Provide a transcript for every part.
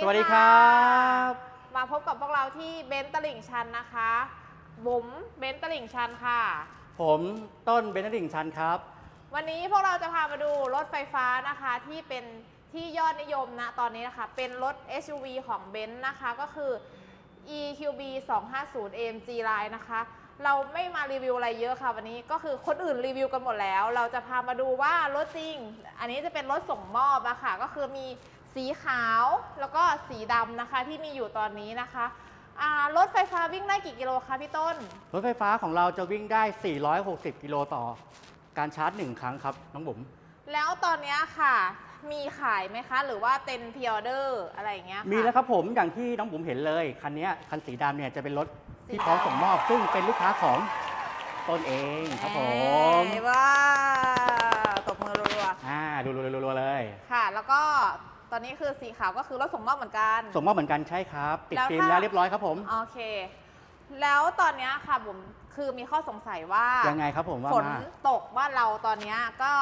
สวัสดีครับ มาพบกับพวกเราที่เบนซ์ตลิ่งชันนะคะบุ๋มเบนซ์ตลิ่งชันค่ะ ผมต้นเบนดิ่งชันครับ วันนี้พวกเราจะพามาดูรถไฟฟ้านะคะที่เป็นที่ยอดนิยมนะตอนนี้นะคะ เป็นรถ SUV ของเบนซ์นะคะก็คือ EQB 250 AMG Line นะคะ เราไม่มารีวิวอะไรเยอะค่ะ วันนี้ก็คือคนอื่นรีวิวกันหมดแล้ว เราจะพามาดูว่ารถจริง อันนี้จะเป็นรถส่งมอบอะค่ะ ก็คือมี สีขาวแล้วก็สีดำนะคะที่มีอยู่ตอนนี้นะคะอ่ารถไฟฟ้าวิ่งได้กี่กิโลคะพี่ต้น รถไฟฟ้าของเราจะวิ่งได้ 460 กิโลต่อ การชาร์จหนึ่งครั้งครับ น้องบุ๋ม แล้วตอนเนี้ยค่ะ มีขายไหมคะ หรือว่าเป็นพิออเดอร์อะไรอย่างเงี้ยะมีแล้วครับผมอย่างที่น้องบุ๋มเห็นเลย คันเนี้ยคันสีดำเนี่ยจะเป็นรถที่พร้อมส่งมอบ ซึ่งเป็นลูกค้าของต้นเองครับผมเอ้ยว้าวตบมือรัวอ่าดูรัวๆเลย ๆค่ะ แล้วก็ ตอนนี้คือสีขาวก็คือรถส่งมอบเหมือนกัน ส่งมอบเหมือนกันใช่ครับ ติดแล้วฟิล์มถ้า แล้วเรียบร้อยครับผมโอเค แล้วตอนเนี้ยค่ะผมคือมีข้อสงสัยว่ายังไงครับผมว่าฝนมาตกบ้านเราตอนเนี้ยก็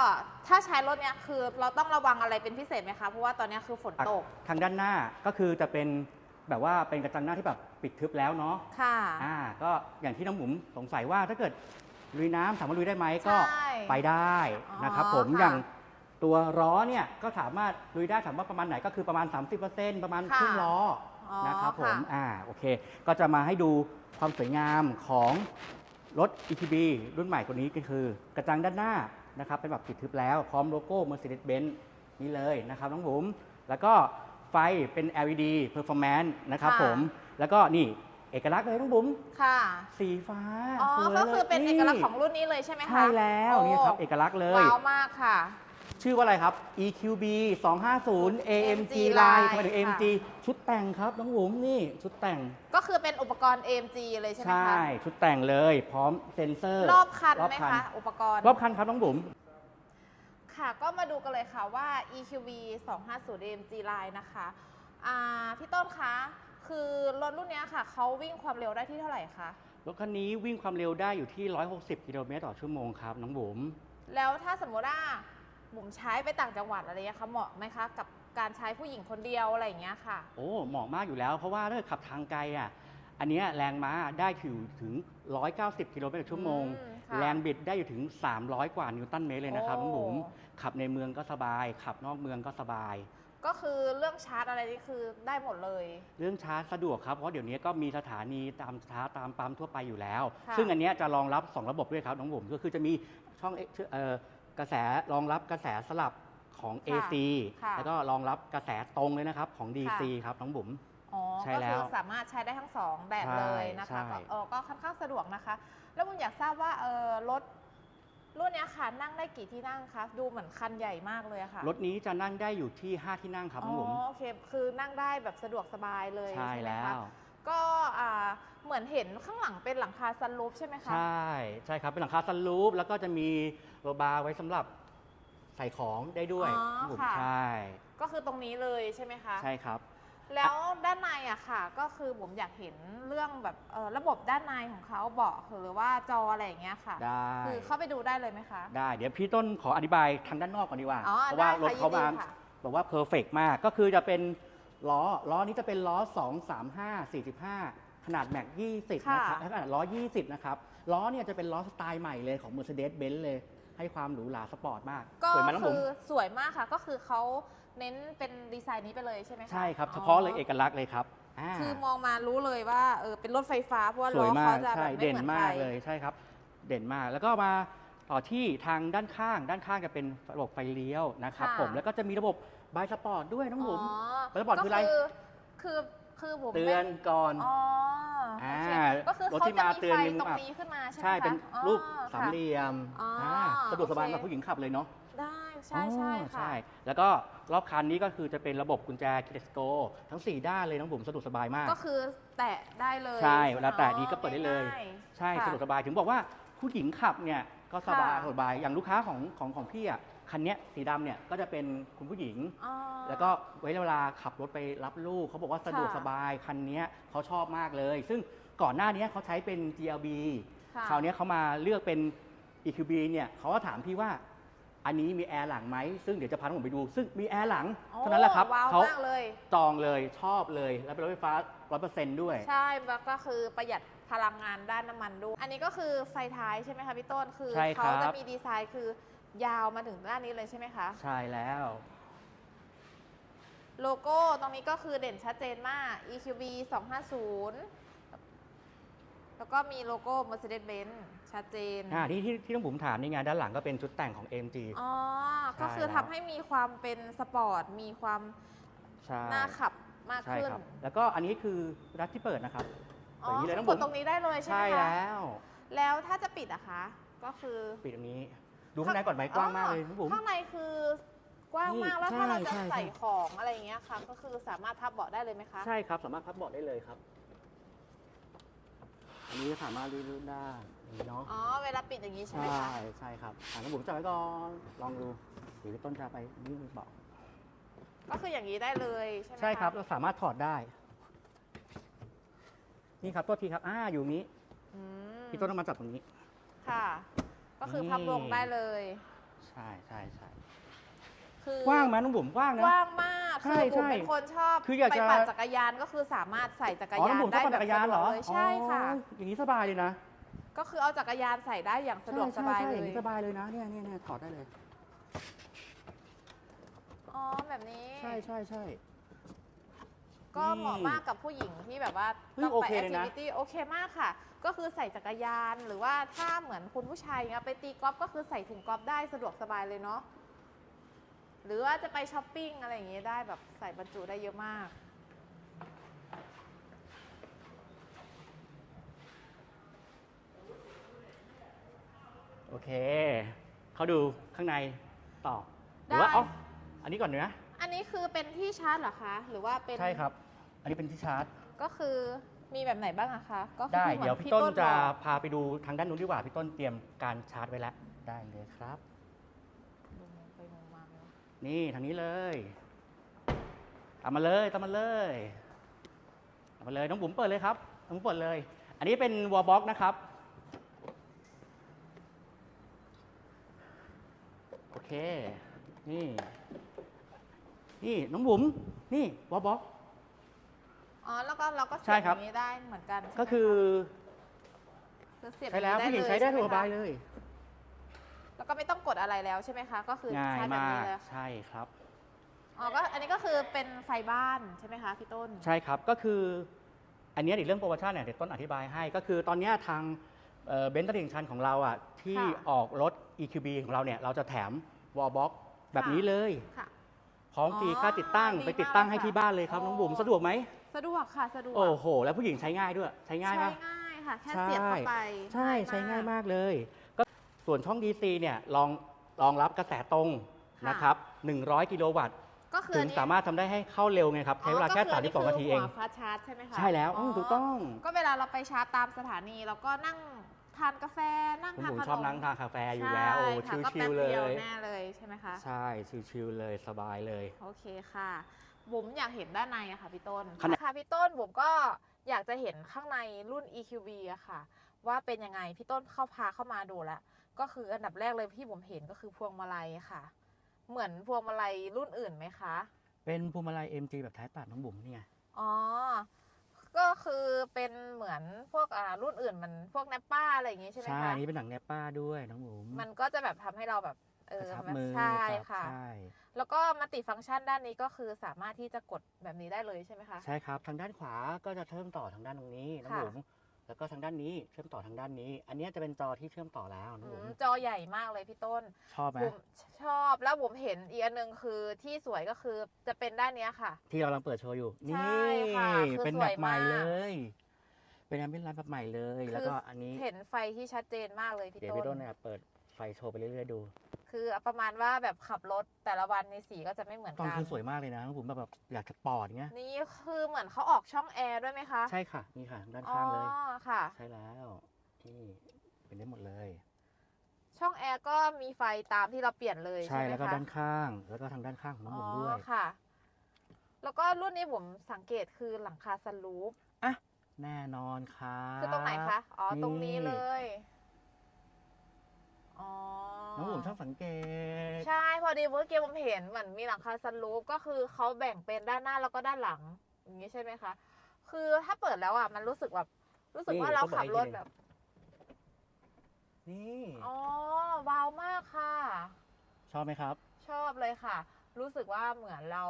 ถ้าใช้รถเนี้ยคือเราต้องระวังอะไรเป็นพิเศษไหมคะเพราะว่าตอนเนี้ยคือฝนตกทางด้านหน้าก็คือจะเป็นแบบว่าเป็นกระจังหน้าที่แบบปิดทึบแล้วเนาะค่ะ อ่าก็อย่างที่น้องบุ๋มสงสัยว่าถ้าเกิดลุยน้ำถามว่าลุยได้ไหมก็ใช่ไปได้นะครับอ๋อผมค่ะ อย่าง ตัวล้อเนี่ยก็สามารถลุยได้ถามว่าประมาณไหนก็คือประมาณ 30%ประมาณค่ะครึ่งล้อออนะครับผมค่ะอ่าโอเค ก็จะมาให้ดูความสวยงามของรถ ETB รุ่นใหม่ตัวนี้ก็คือ กระจังด้านหน้านะครับเป็นแบบติดทึบแล้ว พร้อมโลโก้ Mercedes-Benz นี่เลยนะครับน้องบุ๋มแล้วก็ไฟเป็น LED Performance นะครับค่ะผม แล้วก็นี่เอกลักษณ์เลยน้องบุ๋มค่ะ สีฟ้า อ๋อสวยก็คือเป็นลยเอกลักษณ์ของรุ่นนี้เลยใช่ไหมคะ ใช่แล้วโนี่ครับเอกลักษณ์เลย ว้าวมากค่ะ ชื่อว่าอะไรครับ EQB 250 AMG AMG Line Line ทำไมถึงค่ะ AMG ชุดแต่งครับน้องบุ๋มนี่ชุดแต่ง ก็คือเป็นอุปกรณ์ AMG เลยใช่ไหมใช่คะชุดแต่งเลยพร้อมเซ็นเซอร์รอบคันรอบไหมคันคะ อุปกรณ์ รอบคันครับน้องบุ๋มค่ะก็มาดูกันเลยค่ะว่า EQV 250 AMG Line นะคะอ่าพี่ต้นคะคือรถรุ่นเนี้ยค่ะเขาวิ่งความเร็วได้ที่เท่าไหร่คะ รถคันนี้วิ่งความเร็วได้อยู่ที่ 160 กิโลเมตรต่อชั่วโมงครับน้องบุ๋มแล้วถ้าสมมติว่า บุ๋มใช้ไปต่างจังหวัดอะไรเงี้ยคะเหมาะไหมคะกับการใช้ผู้หญิงคนเดียวอะไรอย่างเงี้ยค่ะ โอ้เหมาะมากอยู่แล้ว เพราะว่าถ้าเกิดขับทางไกลอะอันเนี้ยแรงม้าได้ถึงถึง 190 กิโลเมตรต่อชั่วโมง อืมค่ะแรงบิดได้อยู่ถึง 300 กว่านิวตันเมตรเลยนะครับน้องบุ๋มโอ้ขับในเมืองก็สบาย ขับนอกเมืองก็สบาย ก็คือเรื่องชาร์จอะไรนี่คือได้หมดเลย เรื่องชาร์จสะดวกครับ เพราะเดี๋ยวนี้ก็มีสถานีตามชาร์จตามปั๊มทั่วไปอยู่แล้ว ค่ะซึ่งอันเนี้ยจะรองรับ 2 ระบบด้วยครับน้องบุ๋มก็คือจะมีช่องเอ่อ กระแสรองรับกระแสสลับของ AC ค่ะแล้วก็รองรับกระแสตรงเลยนะครับของ DC ครับน้องบุ๋ม อ๋อใช่ก็แล้คืวอสามารถใช้ได้ทั้งสองแบบใช่เลยนะคะใช่ ก็เออก็ค่อนข้างสะดวกนะคะ แล้วบุญอยากทราบว่าเออรถรุ่นเนี้ยค่ะนั่งได้กี่ที่นั่งคะดูเหมือนคันใหญ่มากเลยอะค่ะรถนี้จะนั่งได้อยู่ที่ 5 ที่นั่งครับน้องบุ๋มอ๋อโอเคคือนั่งได้แบบสะดวกสบายเลยใช่ไหมแล้คะว ก็อ่าเหมือนเห็นข้างหลังเป็นหลังคาซันรูฟใช่ไหมคะ ใช่ใช่ครับเป็นหลังคาซันรูฟแล้วก็จะมีโรบาร์ไว้สำหรับใส่ของได้ด้วยอ๋อน้องบุ๋มค่ะ ใช่ก็คือตรงนี้เลยใช่ไหมคะ ใช่ครับ แล้วด้านในอะค่ะ ก็คือผมอยากเห็นเรื่องแบบเอ่อระบบด้านในของเขาเบาะหรือว่าจออะไรอย่างเงี้ยค่ะ ได้ คือเข้าไปดูได้เลยไหมคะ ได้ เดี๋ยวพี่ต้นขออธิบายทางด้านนอกก่อนดีกว่า อ๋อเพราะว่าได้รถค่ะเขามายินดีค่ะ แบบว่าเพอร์เฟกมาก ก็คือจะเป็น ล้อล้อนี้จะเป็นล้อ 2 3 5 45 ขนาดแม็ก20ค่ะนะครับขนาดล้อ 20 นะครับ ล้อเนี่ยจะเป็นล้อสไตล์ใหม่เลยของ Mercedes-Benz เลย ให้ความหรูหราสปอร์ตมาก ก็สวยไหมน้องคืผมอสวยมากค่ะ ก็คือเขาเน้นเป็นดีไซน์นี้ไปเลยใช่ไหมคะใช่ครับ เฉพาะเลยเอกลักษณ์เลยครับอ่าคือมองมารู้เลยว่าเออเป็นรถไฟฟ้าเพราะว่าสล้วอยมาเขากจะแบใช่บไม่เด่นเหมือนมากใครเลยใช่ครับ เด่นมากแล้วก็มาต่อที่ทางด้านข้าง ด้านข้างจะเป็นระบบไฟเลี้ยวนะครับค่ะ ผมแล้วก็จะมีระบบ บายสปอร์ตด้วยน้องผมอ๋อแล้วบอร์ดคืออะไรคือคือผมเตือนก่อนอ๋อโอเคอ่าก็คือรถเขาที่จะมามีเตือนไฟยังตรงแบบนี้ขึ้นมาใช่ไหมใช่เป็นคะรูปอ๋อสามเหลี่ยมอ๋ออ่าสะดวกสบายโอเคสำหรับผู้หญิงขับเลยเนาะได้ใช่ใช่อ๋อค่ะใช่ แล้วก็รอบคันนี้ก็คือจะเป็นระบบกุญแจคิเลสโกทั้ง 4 ด้านเลยน้องบุ๋มสะดวกสบายมาก ก็คือแตะได้เลย ใช่ไหมเวลาแตะนี้ก็เปิดได้เลยง่ายๆใช่ค่ะสะดวกสบายถึงบอกว่าผู้หญิงขับเนี่ยก็สบายค่ะสบายอย่างลูกค้าของของของพี่อะ คันเนี้ยสีดำเนี่ยก็จะเป็นคุณผู้หญิง อ๋อ แล้วก็ไว้เวลาขับรถไปรับลูกเขาบอกว่าสะดวกค่ะ สบายคันเนี้ยเขาชอบมากเลย ซึ่งก่อนหน้านี้เขาใช้เป็น GLB ค่ะ คราวเนี้ยเขามาเลือกเป็น EQB เนี่ยเขาก็ถามพี่ว่าอันนี้มีแอร์หลังไหมซึ่งเดี๋ยวจะพาน้องผมไปดู ซึ่งมีแอร์หลังโอ้เท่านั้นแหละครับว้าวเขามากเลย จองเลยชอบเลยแล้วเป็นรถไฟฟ้า 100%ด้วย ใช่แล้วก็คือประหยัดพลังงานด้านน้ำมันด้วย อันนี้ก็คือไฟท้ายใช่ไหมคะพี่ต้น คือใช่ครับเขาจะมีดีไซน์คือ ยาวมาถึงด้านนี้เลยใช่ไหมคะ ใช่แล้ว โลโก้ตรงนี้ก็คือเด่นชัดเจนมาก EQB 250 แล้วก็มีโลโก้ Mercedes-Benz ชัดเจนอ่าที่ที่ที่น้องผมถามนี่ไงด้านหลังก็เป็นชุดแต่งของ AMG อ๋อใช่ก็คือแล้วทำให้มีความเป็นสปอร์ต มีความใช่น่าขับมากใช่ขึ้นครับแล้วก็อันนี้คือรัดที่เปิดนะครับอ๋ออย่างนี้เลยน้องกผดมตรงนี้ได้เลยใช่ไหใช่มคะแล้ว แล้วถ้าจะปิดอะคะ ก็คือปิดตรงนี้ ดูข้างในก่อนไหมกว้างมากเลยน้องผมข้างในคือกว้างมากนี่แล้วถ้าเราใช่จะใช่ ใส่ของอะไรอย่างเงี้ยค่ะ ก็คือสามารถพับเบาะได้เลยไหมคะใช่ครับ สามารถพับเบาะได้เลยครับ อันนี้ก็สามารถลื่นๆได้อย่างนี้เนาะ อ๋อเวลาปิดอย่างนี้ใช่ไหมใช่คะใช่ครับอ่าน้องผมจับไว้ก่อนลองดูเดี๋ยวพี่ต้นจะไปยื่นเบาะก็คืออย่างนี้ได้เลยใช่ไหมะใช่ครับเราสามารถถอดได้ นี่ครับตัวทีครับอ่าอยู่นี้อืมพี่ต้นต้องมาจับตรงนี้ ค่ะ ก็คือนี่พับลงได้เลย ใช่ใช่ใช่คือกว้างไหมน้องบุ๋มกว้างกนะว้างมากใช่คือผมใช่เป็นคนชอบคืออยากไปจะปั่นจักรยานก็คือสามารถใส่จักรอ๋อน้ยาองนบุ๋มชได้อบปั่นแบจับกรยานเหรอสะดวกเลยใช่ค่ะ อ๋ออย่างนี้สบายเลยนะก็คือเอาจักรยานใส่ได้อย่างสะดวกสบายใช่เลใช่ยอางนี้สบายเลยนะเนี่ยเนี่ยเนี่ยถอดได้เลย อ๋อแบบนี้ ใช่ใช่ใช่ ก็เหมาะมากกับผู้หญิงที่แบบว่าเฮ้ยต้องโอไปเคแอคเลยทินะ วิตี้โอเคมากค่ะ ก็คือใส่จักรยานหรือว่าถ้าเหมือนคุณผู้ชายเงี้ยไปตีกอล์ฟก็คือใส่ถุงกอล์ฟได้สะดวกสบายเลยเนาะหรือว่าจะไปช้อปปิ้งอะไรอย่างเงี้ยได้แบบใส่บรรจุได้เยอะมาก โอเค เขาดูข้างในต่อหรือว่าได้ อ๋ออันนี้ก่อนเนื้อ อันนี้คือเป็นที่ชาร์จเหรอคะ หรือว่าเป็นใช่ครับ อันนี้เป็นที่ชาร์จ ก็คือมีแบบไหนบ้างอะคะ ก็คือได้ที่หมือเดี๋ยวพี่ต้นจะบอกพาไปดูทางด้านนู้นดีกว่า พี่ต้นเตรียมการชาร์จไว้แล้ว ได้เลยครับ ดูมุมไปมุมมาเนอะนี่ทางนี้เลยตามมาเลยตามมาเลยตามมาเลย น้องบุ๋มเปิดเลยครับ น้องบุ๋มเปิดเลย อันนี้เป็นวอลบ็อกนะครับ โอเค นี่ นี่น้องบุ๋มนี่วอลบ็อกอ๋อ แล้วก็เราก็เสีใช่ยบครัอบย่างนี้ได้เหมือนกันใช่ไหมก็คือคือเสียบใช้แล้วอย่างผู้หญินี้งใช้ได้เลสช่หมบายคะเลย แล้วก็ไม่ต้องกดอะไรแล้วใช่ไหมคะ ก็คือง่ายใช้แบบมานี้กเลยใช่ครับ อ๋อ ก็อันนี้ก็คือเป็นไฟบ้านใช่ไหมคะพี่ต้น ใช่ครับ ก็คืออันเนี้ยเดี๋ยวเรื่องโปรโมชั่นเนี่ยเดี๋ยวต้นอธิบายให้ ก็คือตอนเนี้ยทางเบนซ์ตลิ่งชันของเราอะที่ค่ะออกรถ EQB ของเราเนี่ยเราจะแถมวอลบ็อกแบบนี้เลย ค่ะ พร้อมฟรีอ๋อค่าติดตั้งดีไปติดตั้งมากให้ค่ะที่บ้านเลยครับโอ้น้องบุ๋มสะดวกไหมสะดวกค่ะสะดวกโอ้โห แล้วผู้หญิงใช้ง่ายด้วย ใช้ง่ายใช้ปะง่ายค่ะ แค่เสียบเข้าไปใช่ใช้ง่ายมากเลย ก็ส่วนช่อง DC เนี่ยรองรองรับกระแสตรงค่ะนะครับ 100 กิโลวัตต์ ก็คือถึอันงนี้สามารถทำได้ให้เข้าเร็วไงครับ ใช้เวลาแค่ อ๋อก็คือ32นาทีเอง หัวฟาสต์ชาร์จใช่ไหมคะใช่แล้วอืมถูกต้อง ก็เวลาเราไปชาร์จตามสถานีเราก็นั่ง ทานกาแฟนั่งคุณทานบุ๋มขนมชอบนั่งทานกาแฟอยู่แล้วโอ้ใช่ค่ะก็ชิแป๊ลบๆเลดีวย แน่เลยใช่ไหมคะใช่ชิลๆเลยสบายเลย โอเคค่ะบุ๋มอยากเห็นด้านในอะค่ะพี่ต้นขนาดค่ะพี่ต้นบุ๋มก็อยากจะเห็นข้างในรุ่น EQV อะค่ะ ว่าเป็นยังไงพี่ต้นเข้าพาเข้ามาดูแล้วก็คืออันดับแรกเลยที่ผมเห็นก็คือพวงมาลัยค่ะ เหมือนพวงมาลัยรุ่นอื่นไหมคะ เป็นพวงมาลัย MG แบบท้ายปัดน้องบุ๋มนี่ไงอ๋อ ก็คือเป็นเหมือนพวกอ่ารุ่นอื่นมันพวกแนปป้าอะไรอย่างงี้ใช่ไหมใช่คะอันนี้เป็นหนังแนปป้าด้วยน้องบุ๋มมันก็จะแบบทำให้เราแบบเอกอระชับแบบมือใช่รับค่ะ ใช่แล้วก็มัลติฟังก์ชันด้านนี้ก็คือสามารถที่จะกดแบบนี้ได้เลยใช่ไหมคะ ใช่ครับ ทางด้านขวาก็จะเชื่อมต่อทางด้านตรงนี้น้องค่ะบุ๋ม แล้วก็ทางด้านนี้เชื่อมต่อทางด้านนี้ อันเนี้ยจะเป็นจอที่เชื่อมต่อแล้วน้องอืบุ๋มมจอใหญ่มากเลยพี่ต้น ชอบไหมผมชอบแล้วผมเห็นอีกอันหนึ่งคือที่สวยก็คือจะเป็นด้านเนี้ยค่ะ ที่เรากำลังเปิดโชว์อยู่ใช่นี่ค่ะคือเป็นสแบวยบใหม่มากเลยเป็นแอมเบนไลน์แบบใหม่เลย แล้วก็อันนี้เห็นไฟที่ชัดเจนมากเลยพี่เดี๋ยวต้พี่ต้นนเนี่ยเปิดไฟโชว์ไปเรื่อยๆดู คือประมาณว่าแบบขับรถแต่ละวันในสีก็จะไม่เหมือนตอนกัน คืนสวยมากเลยนะน้องบุ๋มแบบแบบอยากจะปอดเงี้ยนี่คือเหมือนเขาออกช่องแอร์ด้วยไหมคะ ใช่ค่ะนี่ค่ะ ด้านอ๋อข้างเลย ค่ะ ใช่แล้วนี่เป็นได้หมดเลย ช่องแอร์ก็มีไฟตามที่เราเปลี่ยนเลยใช่ใช่ไหมแล้วก็คะด้านข้างแล้วก็ทางด้านข้างของน้องบุ๋มด้วยอ๋อค่ะ แล้วก็รุ่นนี้ผมสังเกตคือหลังคาสลูปอะแน่นอนครับคือตรงไหนคะ อ๋อนี่ตรงนี้เลย ออ๋อน้องบุ๋มช่างสังเกต ใช่พอดีเมื่อกี้ผมเห็นเหมือนมีหลังคาซันรูฟก็คือเขาแบ่งเป็นด้านหน้าแล้วก็ด้านหลัง อย่างนี้ใช่ไหมคะ คือถ้าเปิดแล้วอะมันรู้สึกแบบ รู้สึกนี่ว่าเราต้องบอกขับรถให้ดีแบบ นี่อ๋อว้าวมากค่ะ ชอบไหมครับ ชอบเลยค่ะ รู้สึกว่าเหมือนเรา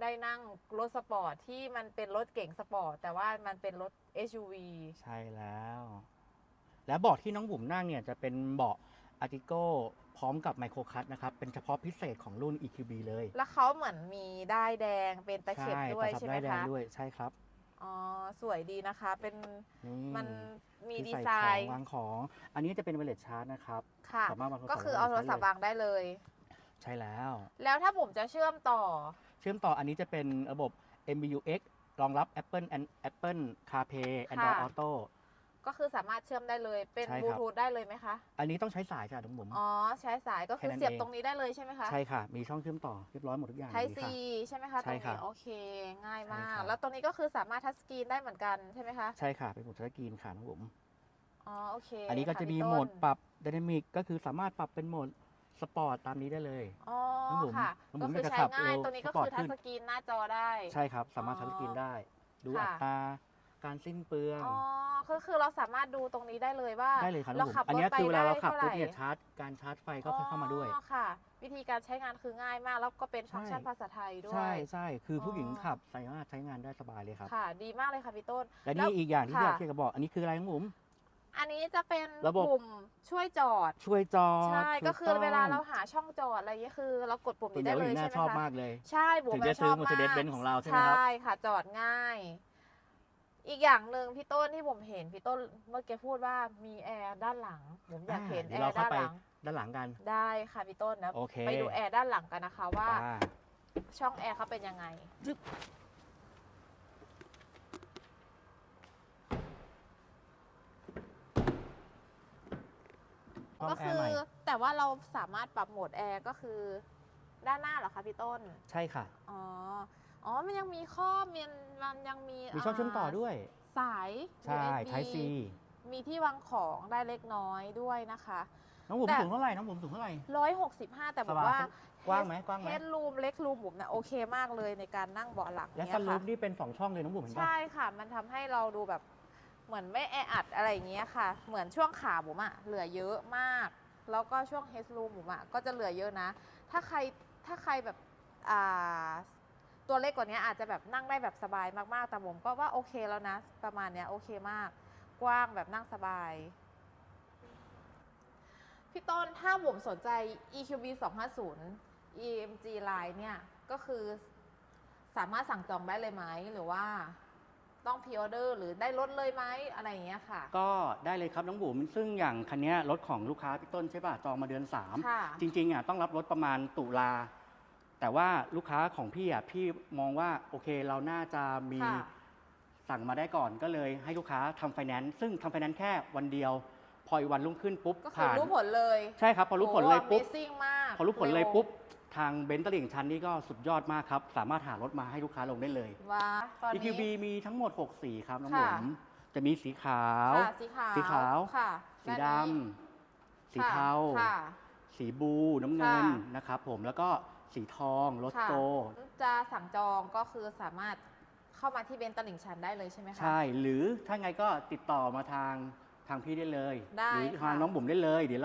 ได้นั่งรถสปอร์ตที่มันเป็นรถเก๋งสปอร์ตแต่ว่ามันเป็นรถ SUV ใช่แล้ว และเบาะที่น้องบุ๋มนั่งเนี่ยจะเป็นเบาะ อาร์ติโกพร้อมกับไมโครคัทนะครับ เป็นเฉพาะพิเศษของรุ่น EQB เลย แล้วเขาเหมือนมีได้ายแดงเป็นตะเข็บด้วยประใช่บไหมด้แดงคะด้วยใช่ครับอ๋อสวยดีนะคะเป็นนี่มันมีดีที่ไซใส่ของน์วางของ อันนี้จะเป็นเวเลสชาร์จนะครับค่ะสามารถวางโทรศัพท์ก็คือเอาโทรศัพท์ได้วางได้เลย ใช่แล้ว แล้วถ้าผมจะเชื่อมต่อ เชื่อมต่ออันนี้จะเป็นระบบ MBUX รองรับ Apple and Apple CarPlay Android ค่ะ Auto ก็คือสามารถเชื่อมได้เลยเป็นใช่บลูครับทูธได้เลยไหมคะ อันนี้ต้องใช้สายค่ะน้องบุ๋มอ๋อใช้สายก็คือแค่นั้นเสียบเองตรงนี้ได้เลยใช่ไหมคะใช่ค่ะ มีช่องเชื่อมต่อเรียบร้อยหมดทุกอย่างไทเลยซีค่ะใช่ไหมคะตใช่รงค่ะนี้โอเค ง่ายมาใช่ก ครับ แล้วตรงนี้ก็คือสามารถทัชสกรีนได้เหมือนกันใช่ไหมคะใช่ค่ะ เป็นหมดทัชสกรีนค่ะน้องบุ๋มอ๋อโอเคอันนี้ก็จะค่มีพี่โหมต้ดปรับดินามิกก็คือสามารถปรับเป็นโหมดสปอร์ตตามนี้ได้เลย อ๋อน้องบุ๋มค่ะน้องบุ๋ก็มคือจะใช้ขับง่ายเร็วตัวนี้ก็สปอร์คืตอทัชขึ้นสกรีนหน้าจอได้ ใช่ครับ สามารถอ๋อทัชสกรีนได้ ดูค่ะ อัตรา การสิ้นเปลือง อ๋อก็คือเราสามารถดูตรงนี้ได้เลยว่าได้เลยครับน้เราองบุ๋ขับมอันรถนี้ไปคือเวลาเราขับได้ปุ๊บเท่าไหร่เนี่ยชาร์จการชาร์จไฟก็เข้ามาด้วย อ๋อค่ะ วิธีการใช้งานคือง่ายมาก แล้วก็เป็นฟังก์ชันใช่ ภาษาไทยด้วย ใช่ใช่คือผู้หญิงอ๋อขับสามารถใช้งานได้สบายเลยครับ ค่ะ ดีมากเลยค่ะพี่ต้น และนี่อีกอย่างที่ค่ะ อยากที่จะบอก อันนี้คืออะไรน้องบุ๋มอันนี้จะเป็นระบบ ปุ่มช่วยจอด ช่วยจอดใช่ถูก็คือต้องเวลาเราหาช่องจอดอะไรอย่างเงี้ยคือ เรากดปุ่มส่วนนี้ใหญ่ได้ผู้หเลญิยงใช่น่าไหมชอบคะ มากเลย ใช่ บุ๋มถึงจะชซื้ออบมาก Mercedes-Benz ของเราใช่ไหมครับ ใช่ค่ะ จอดง่าย อีกอย่างหนึ่งพี่ต้นที่ผมเห็นพี่ต้นเมื่อกี้พูดว่ามีแอร์ด้านหลัง ผมอยากเห็นอ่าแอเดี๋ยวเราร์ด้านเข้าไปหลังด้านหลังกัน ได้ค่ะพี่ต้นนะโอเคไปดูแอร์ด้านหลังกันนะคะว่าอ่าช่องแอร์เขาเป็นยังไงห้องก็แอคืร์อใหม่แต่ว่าเราสามารถปรับโหมดแอร์ก็คือ ด้านหน้าเหรอคะพี่ต้น ใช่ค่ะ อ๋อ อ๋อ มันยังมีข้อมันมันยังมีมีช่องเชื่อมต่อด้วย สาย ใช่ USB Type C มีที่วางของได้เล็กน้อยด้วยนะคะน้องบุ๋มแต่สูงเท่าไหร่น้องบุ๋มสูงเท่าไหร่165แต่บสอกบายว่ากว้างไหมกว้างไหมเฮดรูมเล็กรูมผมเนี่ยโอเคมากเลยในการนั่งเบาะหลังและเนี่ยสลูค่ะปนี่เป็น2ช่องเลยน้องบุ๋มเห็นปะใช่ค่ะ มันทำให้เราดูแบบเหมือนไม่แออัดอะไรอย่างเงี้ยค่ะ เหมือนช่วงขาผมอะเหลือเยอะมาก แล้วก็ช่วงเฮดรูมผมอะก็จะเหลือเยอะนะ ถ้าใครถ้าใครแบบอ่า ตัวเล็กกว่านี้อาจจะแบบนั่งได้แบบสบายมากๆ แต่ผมก็ว่าโอเคแล้วนะ ประมาณเนี้ยโอเคมาก กว้างแบบนั่งสบาย พี่ต้นถ้าผมสนใจ EQB 250 EMG Line เนี่ยก็คือสามารถสั่งจองได้เลยไหมหรือว่าต้องพ r ออเดอร์หรือได้ลดเลยไหมอะไรอย่างเงี้ยค่ะ ก็ได้เลยครับน้องบุ๋มซึ่งอย่างคันเนี้ยรถของลูกค้าพี่ต้นใช่ป่ะจองมาเดือน 3 ค่ะ จริงๆอะต้องรับรถประมาณตุลา แต่ว่าลูกค้าของพี่อะพี่มองว่าโอเคเราน่าจะมีค่ะ สั่งมาได้ก่อนก็เลยให้ลูกค้าทำไฟแนนซ์ซึ่งทำไฟแนนซ์แค่วันเดียว พออีกวันรุ่งขึ้นปุ๊บก็คือผ่านรู้ผลเลยใช่ครับพอรู้ผลเลยปุ๊บโอ้ Amazing มากพอรู้ผลเลยร็วปุ๊บ ทางเบนซ์ตลิ่งชันนี่ก็สุดยอดมากครับ สามารถหารถมาให้ลูกค้าลงได้เลย ว้าตอนนี้ EQB มีทั้งหมด 6 สีครับน้องค่ะบุ๋มจะมีสีขาว ค่ะสีขาวสีขาว ค่ะสีดด้านนี้ำสีเทา ค่ะ สีบลูน้ำเงินค่ะ นะครับผมแล้วก็ สีทองรถค่ะโก จะสั่งจองก็คือสามารถเข้ามาที่เบนซ์ตลิ่งชันได้เลยใช่ไหมคะ ใช่ หรือถ้าไงก็ติดต่อมาทางทางพี่ได้เลย ได้หรือทางค่ะ น้องบุ๋มได้เลย เดี๋ยวเรา